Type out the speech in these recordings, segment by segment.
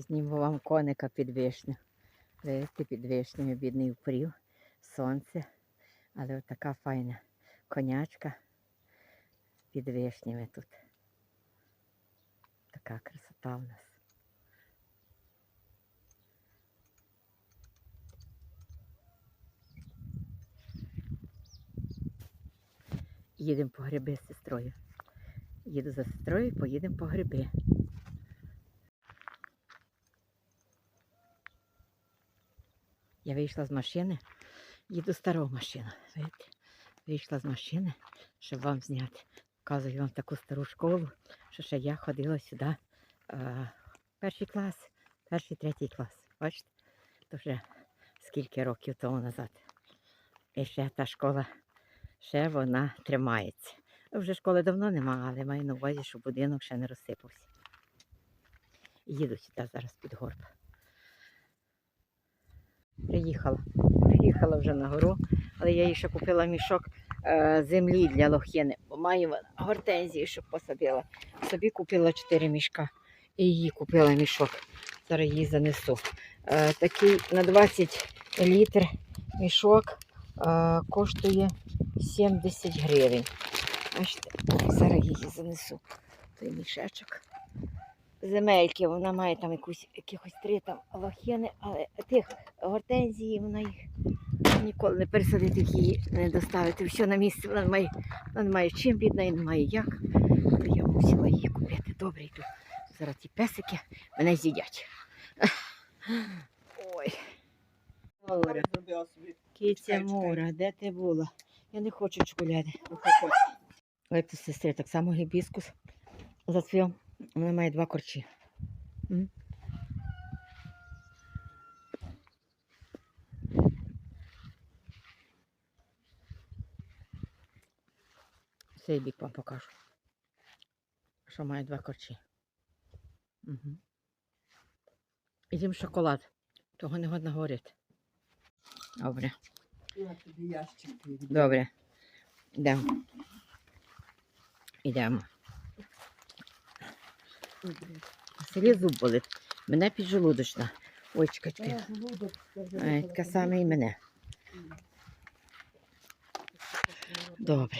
Зніму вам коника під вишню. Видите, під вишнею бідний впрів, сонце. Але така файна конячка під вишнями тут. Така красота в нас. Їдемо по гриби з сестрою. Їду за сестрою, поїдемо по гриби. Я вийшла з машини, їду стару машину. Видите? Вийшла з машини, щоб вам зняти. Показую вам таку стару школу, що ще я ходила сюди е, перший клас, перший, третій клас. Бачите? То вже скільки років тому назад. І ще та школа, ще вона тримається. Вже школи давно нема, але маю на увазі, що будинок ще не розсипався. Їду сюди зараз під горб. Приїхала. Приїхала вже на гору, але я їй ще купила мішок е, землі для лох'єни, бо маю гортензії, щоб посадила. Собі купила 4 мішка і їй купила мішок. Зараз її занесу. Е, такий на 20 літр мішок е, коштує 70 гривень. Зараз її занесу. Той мішечок. Земельки, вона має там якусь, якихось три там лохини, але тих гортензії вона їх ніколи не пересадити, її не доставити. Все на місці, вона не має, вона не має чим бідна і не має як. То я мусила її купити. Добре, йду. Зараз ті песики мене з'їдять. Ой. Мура. Киця Мура, де ти була? Я не хочу чоколяди. Ой, тут сестри, так само гібіскус зацвів. Вона має два корчі. Цей бік вам покажу. Що має два корчі. Угу. Ідім шоколад. Того не годно говорити. Добре. Добре. Йдемо. Йдемо. Селі зуб болить. Мене піджелудочна. Ой, чекай, чекай. Е, Така саме і мене. Добре.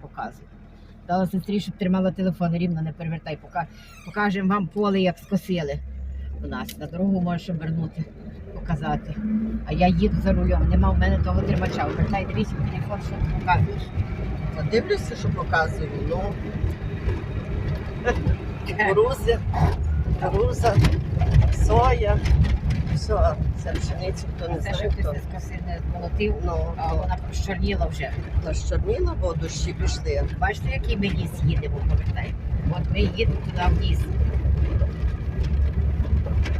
Показую. Дала сестрі, щоб тримала телефон рівно, не перевертай. Покажемо вам поле, як скосили у нас. На дорогу можеш обернути, показати. А я їду за рулем, нема в мене того тримача. Обертай, дивись телефон, що ти показуєш. Дивлюся, що показую. Ну, кукурузи, кукуруза, соя. Все, це пшеницю, хто не Це, що знає, ти хто. не змолотив, Ну, а вона прощорніла вже. то щорніла, бо дощі пішли. Бачите, який ми ліс їдемо, повертаємо. От ми їдемо туди в ліс.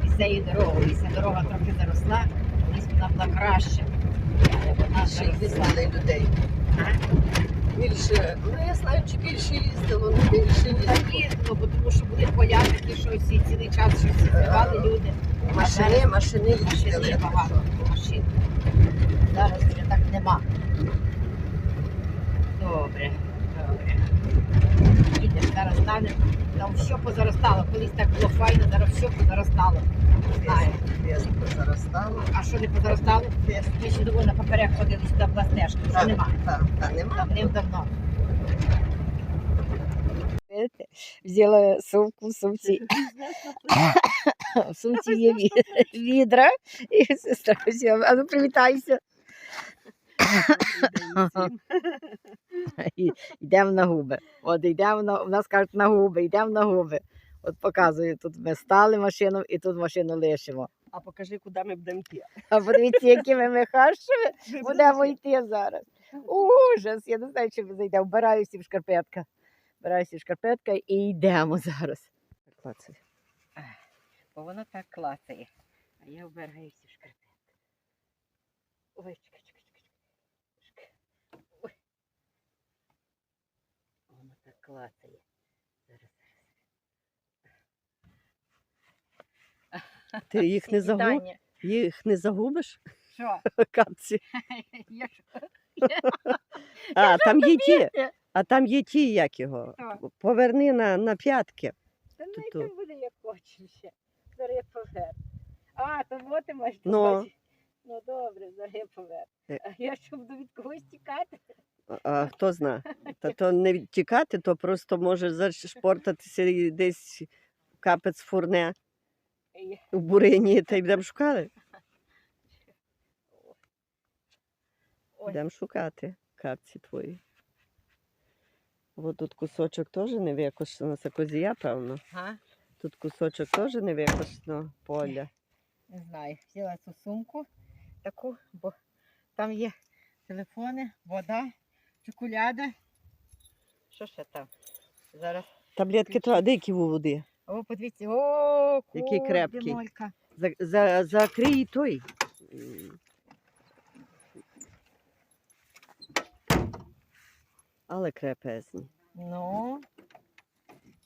І цією дорогою. І ця дорога трохи заросла, колись вона була краще. Але вона Ще заросла. їздили людей. А? Більше, ну я знаю, чи більше їздило, ну більше їздило. їздило, бо тому що були поляники, що всі цілий час щось зривали люди. Машини, машини Машини багато машин. Зараз вже так нема. Добре, добре. Їдеш, зараз стане. Там все позаростало. Колись так було файно, зараз все позаростало. А що не позаростало? Ми ще довго на поперек ходили сюди була стежка. Вже нема. Так, та нема. Давним-давно. Взяла сумку в сумці. В сумці є відра. І сестра взяла. А ну привітайся. Йдемо на губи. От йдемо на, у нас кажуть на губи, йдемо на губи. От показую, тут ми стали машину і тут машину лишимо. А покажи, куди ми будемо йти. А подивіться, якими ми хащами будемо йти зараз. Ужас! Я не знаю, чи ми зайдемо. Вбираюся в шкарпетка. Вбираюся в шкарпетка і йдемо зараз. Клацаю. Бо воно так клацає. А я вбираюся в шкарпетка. Ой, чекай, чекай, чекай. чекай. Ой. Воно так клацає. Зараз, зараз. Ти їх не, загуб... Вітання. їх не загубиш, Що? капці? Я ж А, там є ті, а там є ті, як його. Що? Поверни на, на п'ятки. Та Ту-ту. нехай буде як хоче ще. Заря повер. А, то вот ти маєш Ну. Ну добре, заря повер. Е. А я що буду від когось тікати? А, а хто зна? Та то не тікати, то просто може зашпортатися і десь капець фурне Я- в бурині, та й будемо шукати. Будемо шукати капці твої. От тут кусочок теж не викошено, це козія, певно. Тут кусочок теж не викошено поля. Не знаю, взяла цю сумку таку, бо там є телефони, вода, чоколяда. Що ще там? Зараз. Таблетки то, а де які води? О, подивіться, о, Який крепкий. За, за, закрий той. Але крепезні. Ну,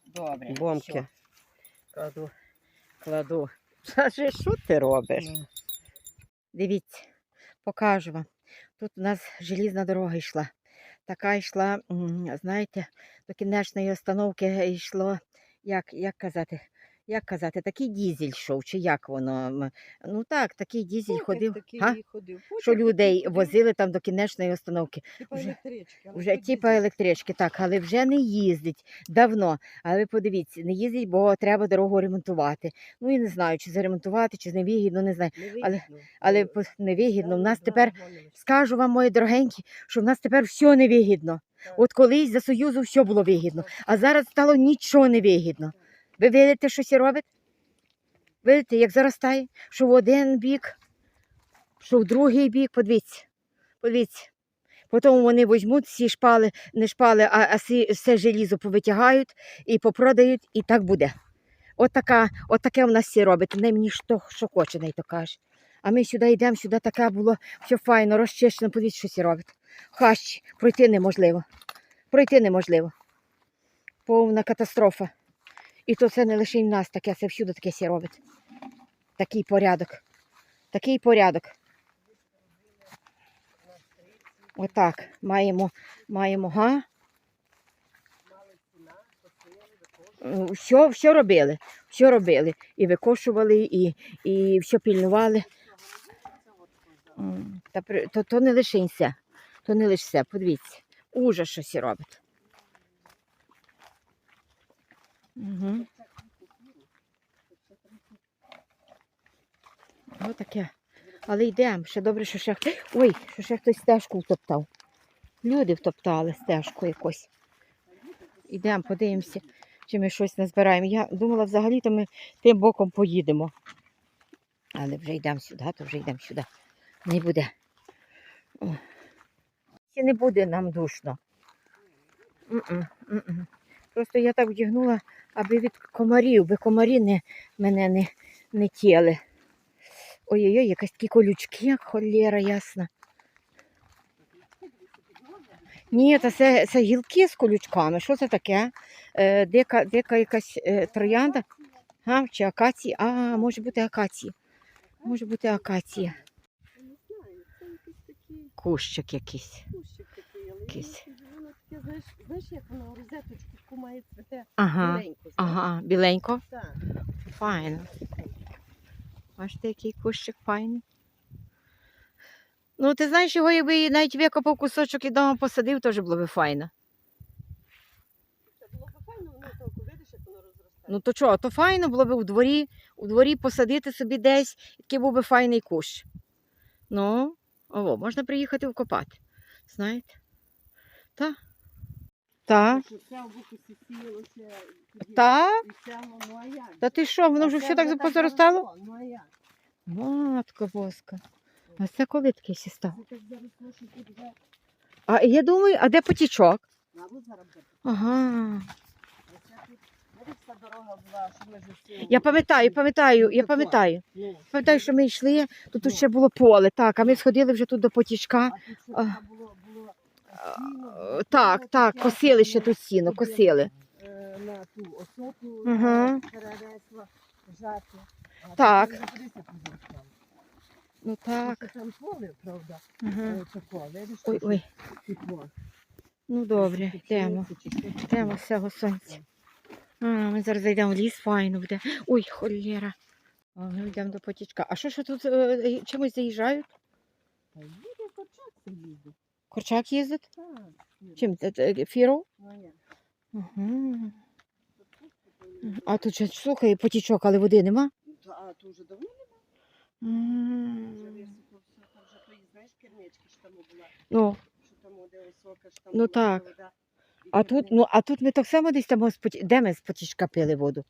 добре. Бомки. що? Кладу, кладу. Скажи, що ти робиш? Ну, Дивіться, покажу вам. Тут у нас желізна дорога йшла. Така йшла, знаєте, до кінечної остановки йшло, як, як казати, як казати, такий дізель йшов, чи як воно? Ну так, такий дізель ходив. Га? Що людей возили там до кінечної остановки. вже- Вже типа електрички, так, але вже не їздить давно. Але ви подивіться, не їздить, бо треба дорогу ремонтувати. Ну і не знаю, чи заремонтувати, чи невигідно, не знаю. але- Але по- невигідно. У нас тепер скажу вам, мої дорогенькі, що в нас тепер все невигідно. Так. От колись за Союзу все було вигідно, а зараз стало нічого не вигідно. Ви видите, що це робить? Видите, як заростає, що в один бік, що в другий бік, подивіться. Подивіться. Потім вони візьмуть всі шпали, не шпали, а, а всі- все желізо повитягають і попродають, і так буде. От, така, от таке в нас всі робить. Не мені що, що хоче, не то каже. А ми сюди йдемо, сюди таке було все файно, розчищено, подивіться, що всі робить. Хащ, пройти неможливо. Пройти неможливо. Повна катастрофа. І то це не лише в нас таке, це всюди таке всі робить. Такий порядок. Такий порядок. Отак. Маємо, маємо, га? Все, все робили, все робили. І викошували, і, і все пільнували. Та, то, то не лише. То не лише. Подивіться. Ужас щось робить. Угу. Отаке. Але йдемо. Ще добре, що ще. хт- Ой, що ще хтось стежку втоптав. Люди втоптали стежку якось. Йдемо, подивимося, чи ми щось не збираємо. Я думала, взагалі-то ми тим боком поїдемо. Але вже йдемо сюди, то вже йдемо сюди. Не буде. Ще не буде нам душно. М-м, м-м. Просто я так вдягнула, аби від комарів, би комарі не, мене не, не тіли. Ой-ой-ой, якась такі колючки, як холєра ясна. Ні, та це, це гілки з колючками. Що це таке? Е, дика, дика якась е, троянда. А, чи акація? А, може бути акація. Може бути акація. Кущик якийсь. кущик такий, але Якийсь. воно собі, воно таке, знаєш, знаєш, як воно розеточку таку має цвете Ага. маленьку, знаєш? Ага, біленько. Так. Файно. Бачите, який кущик файний. Ну, ти знаєш, його якби навіть викопав кусочок і вдома посадив, теж було б файно. Це було б файно, воно толку видиш, як воно розростає. Ну то чого, то файно було б у дворі, у дворі посадити собі десь, такий був би файний кущ. Ну, ово, можна приїхати вкопати. Знаєте? Та. Та. Що Це боку сісілося, тоді Та. ну а як? Та ти що, воно вже все так заросло, позаростало? Ну а як? Матка боска. А це коли таке ще став? Це так заросло, що тут вже, А я думаю, а де потічок? Ага. Оце тут, видиш, ця дорога була, що ми ж всі... Я пам'ятаю, пам'ятаю, я пам'ятаю. Ну, Пам'ятаю, що ми йшли, то тут Ну. ще було поле, так, а ми сходили вже тут до потічка. а тут ще А. така було, було сіно, Е, було Так, так, косили ще тут сіно, косили. е, На ту осоту Ага. перенесла, жати. А Так. Ну так. Там поле, правда, Ага. е, тако, видиш, Ой, ой. тепло. Ну добре, йдемо. Йдемо з цього сонця. А, ми зараз зайдемо в ліс, файно буде. Ой, холєра. А, ми йдемо до потічка. А що ж тут е, чимось заїжджають? Та їде кочак їздить. Корчак їздить? Чим? Це Фіру? Ну? Угу. А тут ще, слухай, потічок, але води нема? Та, А то вже давно знаєш, кернички ж там була, Ну, що там де висока, що там Ну, так. а тут, ну, а тут ми так само десь там. Де ми з потічка пили воду?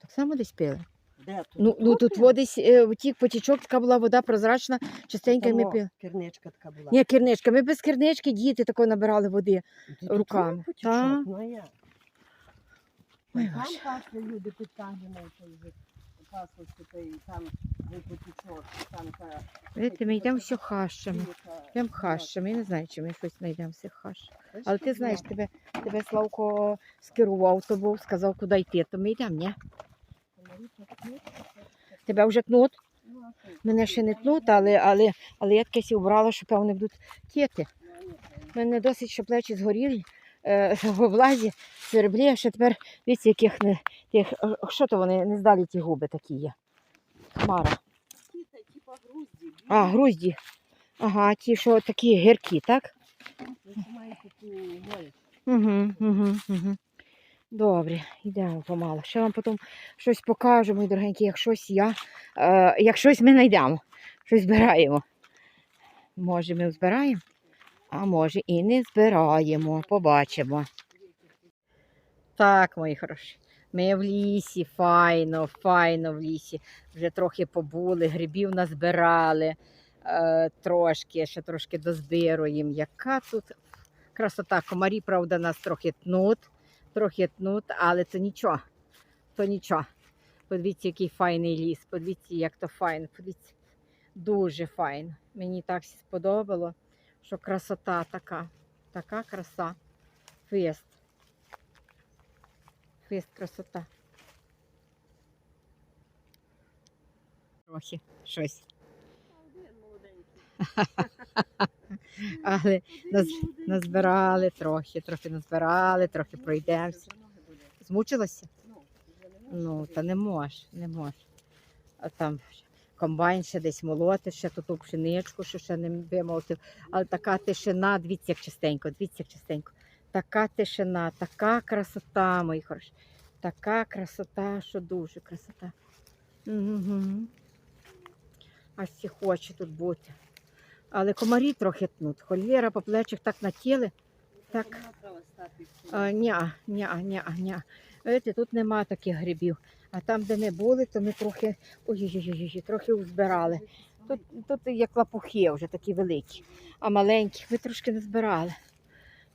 Так само десь пили. Де тут? Ну, ну тут водись е, втік потічок, така була вода прозрачна, чистенька, і ми пили. Керничка така була. Ні, керничка, ми без кернички діти тако набирали води. Тут руками. є потічок, Та. Ну, а як? Ой, Там Боже. пасли люди підтягнені, той же пасовський, той там був потічок, там та... Видите, ми йдемо все хащами. Йдемо хащами. Я не знаю, чи ми щось знайдемо хащ. Та Але ти знаєш, тебе, тебе Славко скерував тобою, сказав, куди йти, то ми йдемо, ні? Тебе вже кнут? Ну? Мене ще не кнут, але, але, але я таке сі обрала, що певне будуть тіти. Мене досить, що плечі згоріли е, в облазі, а ще тепер, дивіться, яких не, тих, що то вони не здалі ті губи такі є. Хмара. А, грузді. Ага, ті, що такі гіркі, так? Угу, угу, угу. Добре, йдемо помалу. Ще вам потім щось покажу, мої дорогенькі, як щось я, е, як щось ми знайдемо, щось збираємо. Може, ми збираємо, а може і не збираємо. Побачимо. Так, мої хороші. Ми в лісі, файно, файно в лісі. Вже трохи побули, грибів назбирали е, трошки, ще трошки дозбируємо. Яка тут красота. Комарі, правда, нас трохи тнуть, трохи тнуть, але то нічого. То нічого. Подивіться, який файний ліс. Подивіться, як то файно. Подивіться. Дуже файно. Мені так сподобало, що красота така. Така краса. Фест. Фест красота. Трохи щось. Один молоденький. Але Наз- назбирали трохи, трохи назбирали, трохи пройдемося. Змучилася? Ну, та не можеш, не можеш. А там комбайн ще десь молотить, ще тут ту пшеничку, що ще не вимолотив. Але така тишина, дивіться, як чистенько, дивіться, як чистенько. Така тишина, така красота, мої хороші. Така красота, що дуже красота. Угу. Аж всі хоче тут бути. Але комарі трохи тнуть. Холєра по плечах так натіли. так. Ня, ня, ня, ня. Видите, тут нема таких грибів. А там, де ми були, то ми трохи ой-ой-ой, трохи узбирали. Тут, тут як лапухи вже такі великі, а маленькі ми трошки не збирали.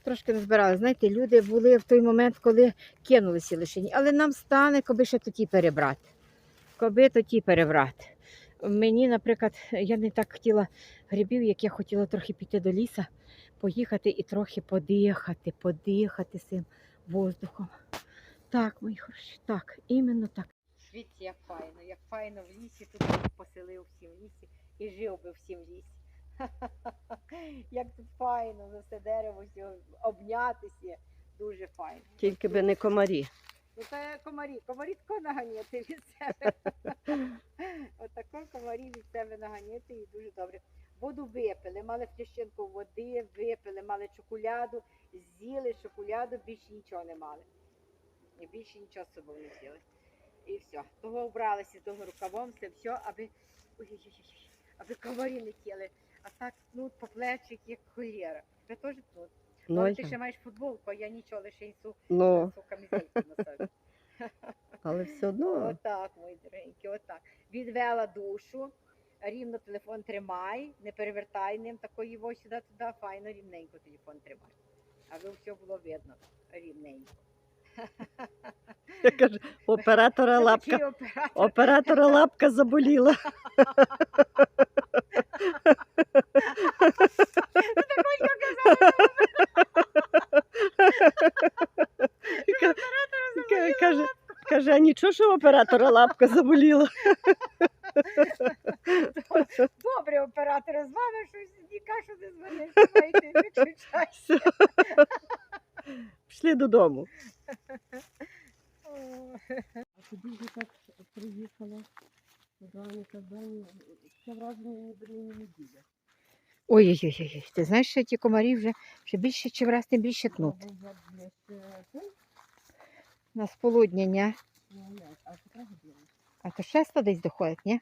Трошки не збирали. Знаєте, люди були в той момент, коли кинулися лишені. Але нам стане, коби ще тоді перебрати. Коби тоді перебрати. Мені, наприклад, я не так хотіла грибів, як я хотіла трохи піти до ліса, поїхати і трохи подихати, подихати цим воздухом. Так, мої хороші, так, іменно так. Світ, як файно, як файно в лісі, тут поселив всім в лісі і жив би всім в лісі. Як тут файно, за все дерево, все, обнятися, дуже файно. Тільки би не комарі. Ну це комарі, комарі тако наганяти від себе. Отако комарі від себе наганяти і дуже добре. Воду випили, мали плящинку води, випили, мали чоколяду, з'їли чоколяду, більше нічого не мали. І більше нічого з собою не взяли. І все. Того обралися з того рукавом, це все, аби, аби комарі не тіли. А так тнуть по плечик, як холєра. Це теж тнуть. Ну, Але ти ще маєш футболку, а я нічого, лише інсу, ну інсу камізельку на собі. але все одно. Отак, мої дорогенькі, отак. Відвела душу, рівно телефон тримай, не перевертай ним такої його сюди туди, файно рівненько телефон тримай. Аби все було видно рівненько. Я кажу, оператора лапка. оператор. Оператора лапка заболіла. Ка- ка- Каже, каже, а нічого, що оператора лапка заболіла. Добре, оператор, з вами щось ніка, що не дзвониш, знаєте, виключай. Пішли додому. А куди ж так приїхала? Казані, казані. Це враження ніби не неділя. Ой-ой-ой, ти знаєш, що ті комарі вже, вже більше, чим раз, тим більше тнуть. На сполуднення. А котра година? А то шеста десь доходить, ні?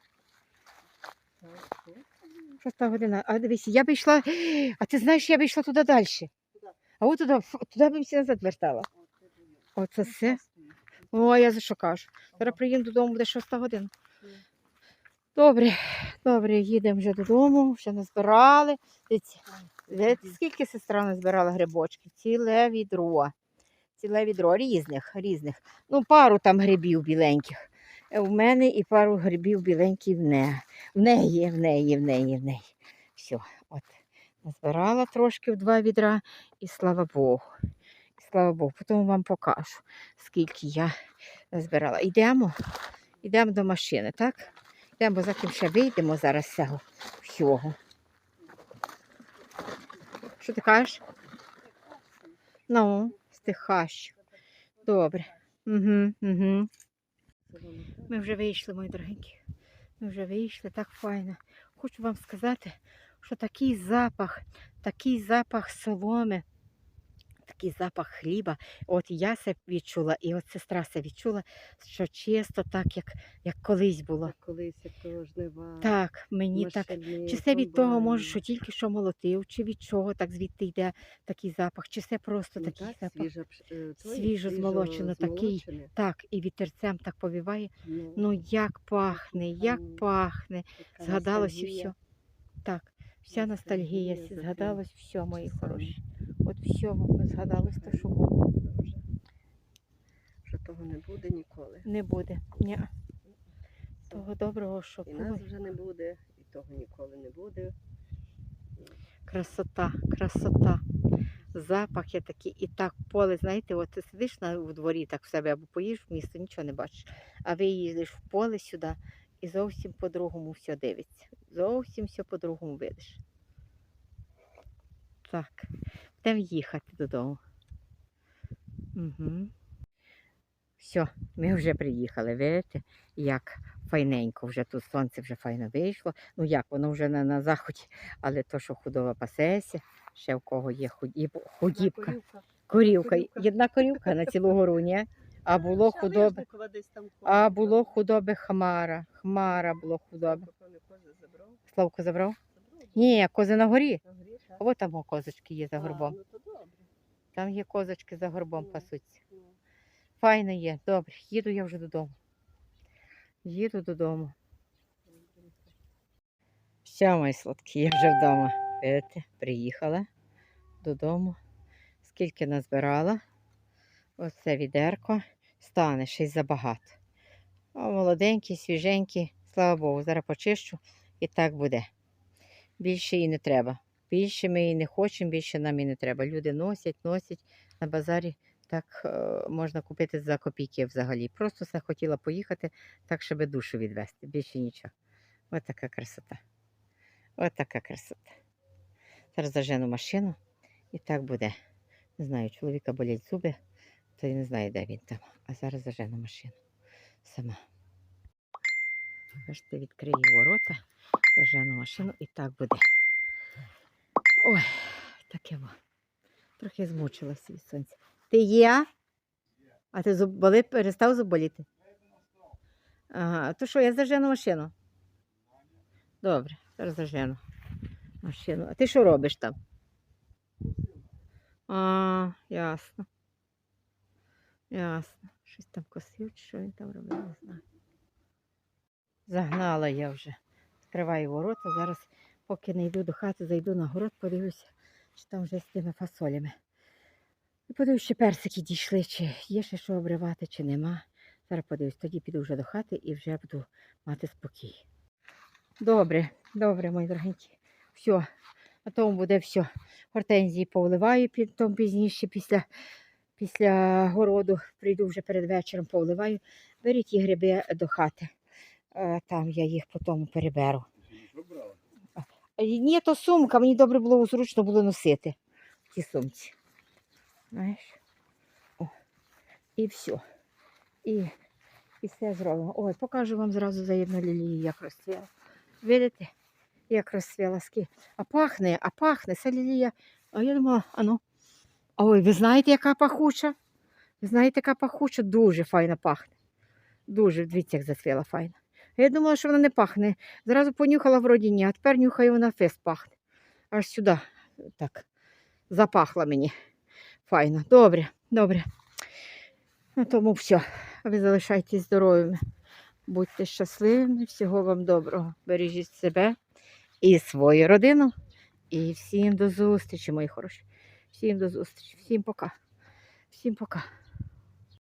Шоста година. А дивись, я б йшла, а ти знаєш, я б йшла туди далі. А от туди, туди б всі назад вертала. Оце все. О, я за що кажу. Зараз приїду додому, буде шоста година. Добре, добре, їдемо вже додому, вже назбирали. Дивіться, скільки сестра назбирала грибочків? Ціле відро. Ціле відро різних, різних. Ну, пару там грибів біленьких. Е, В мене і пару грибів біленьких в неї. В неї, в неї, в неї, в неї. Все, от. Назбирала трошки в два відра, і слава Богу. І слава Богу. Потім вам покажу, скільки я назбирала. Йдемо, йдемо до машини, так? Йдемо, за ким ще вийдемо зараз цього всього. Що ти кажеш? Ну, стихащ. Добре. Угу, угу. Ми вже вийшли, мої дорогенькі. Ми вже вийшли, так файно. Хочу вам сказати, що такий запах, такий запах соломи, такий запах хліба. От я це відчула, і от сестра це відчула, що чисто так, як, як колись було. Колись як того жнива. Так, мені так. Чи це від того, може, що тільки що молотив, чи від чого так звідти йде такий запах, чи це просто Ну такий так, запах. свіжо, е, той, свіжо змолочено, такий. Так, і вітерцем так повіває. Ну, Ну як пахне, як М. пахне. Згадалось і все. Так, вся ностальгія, згадалось все, мої хороші. От все згадалось те, що було. Вже того не буде ніколи. Не буде. Ні. Того доброго, що І нас вже не буде, і того ніколи не буде. Красота, красота. Запах є такий, і так поле, знаєте, от ти сидиш на у дворі так в себе або поїш в місто, нічого не бачиш. А ви їздиш в поле сюди і зовсім по-другому все дивиться. Зовсім все по-другому видиш. Так, будемо їхати додому. Угу. Все, ми вже приїхали, видите, як файненько, вже тут сонце вже файно вийшло. Ну як, воно вже на, на заході, але то, що худоба пасеся, ще в кого є худіб, худібка, Корівка. Єдна корівка на цілу гору, ні? А було худоби. А було худоби хмара. Хмара було худоби. Славко? Забрав. Ні, кози на горі. Ось там о, козочки є за А, горбом. Ну то добре. Там є козочки за горбом Ну. пасуться. Ну, Файно є. Добре, їду я вже додому. Їду додому. Все, мої сладкі, я вже вдома. Видите, приїхала додому. Скільки назбирала. Оце відерко. Стане й забагато. О, молоденький, свіженький, слава Богу, зараз почищу і так буде. Більше і не треба. Більше ми і не хочемо, більше нам і не треба. Люди носять, носять на базарі. Так е, можна купити за копійки взагалі. Просто все хотіла поїхати, так, щоб душу відвести. Більше нічого. Ось така красота. Ось така красота. Зараз зажену машину і так буде. Не знаю, чоловіка болять зуби, то я не знаю, де він там. А зараз зажену машину сама. Бачите, відкрию ворота, зажену машину і так буде. Ой, таке во. Трохи змучилася від сонця. Ти є? А ти зуб болить, перестав зуб боліти? Ага, то що, я зажену машину? Добре, зараз зажену машину. А ти що робиш там? А, ясно. Ясно. Щось там косив, що він там робив, не знаю. Загнала я вже. Відкриваю ворота. Зараз, поки не йду до хати, зайду на город, подивлюся, чи там вже з тими фасолями. І подивлюсь, чи персики дійшли, чи є ще що обривати, чи нема. Зараз подивлюсь, тоді піду вже до хати і вже буду мати спокій. Добре, добре, мої дорогенькі. Все, на тому буде все. Гортензії повливаю потім пізніше, після, після городу. Прийду вже перед вечором, повливаю. Беріть ті гриби до хати. Там я їх потім переберу. Е, Ні, то сумка, мені добре було зручно було носити ті сумці. Знаєш? О. І все. І, І все зробимо. Ой, покажу вам зразу заєдно лілії, як розцвіла. Видите, як розцвіла ски. А пахне, а пахне, це лілія. А я думала, а ну. Ой, ви знаєте, яка пахуча? Ви знаєте, яка пахуча? Дуже файна пахне. Дуже, дивіться, як зацвіла файна. Я думала, що вона не пахне. Зразу понюхала вроді ні, а тепер нюхаю, вона фест пахне. Аж сюди так запахла мені. Файно. Добре, добре. На тому все. Ви залишайтесь здоровими. Будьте щасливими, всього вам доброго. Бережіть себе і свою родину. І всім до зустрічі, мої хороші. Всім до зустрічі. Всім пока. Всім пока.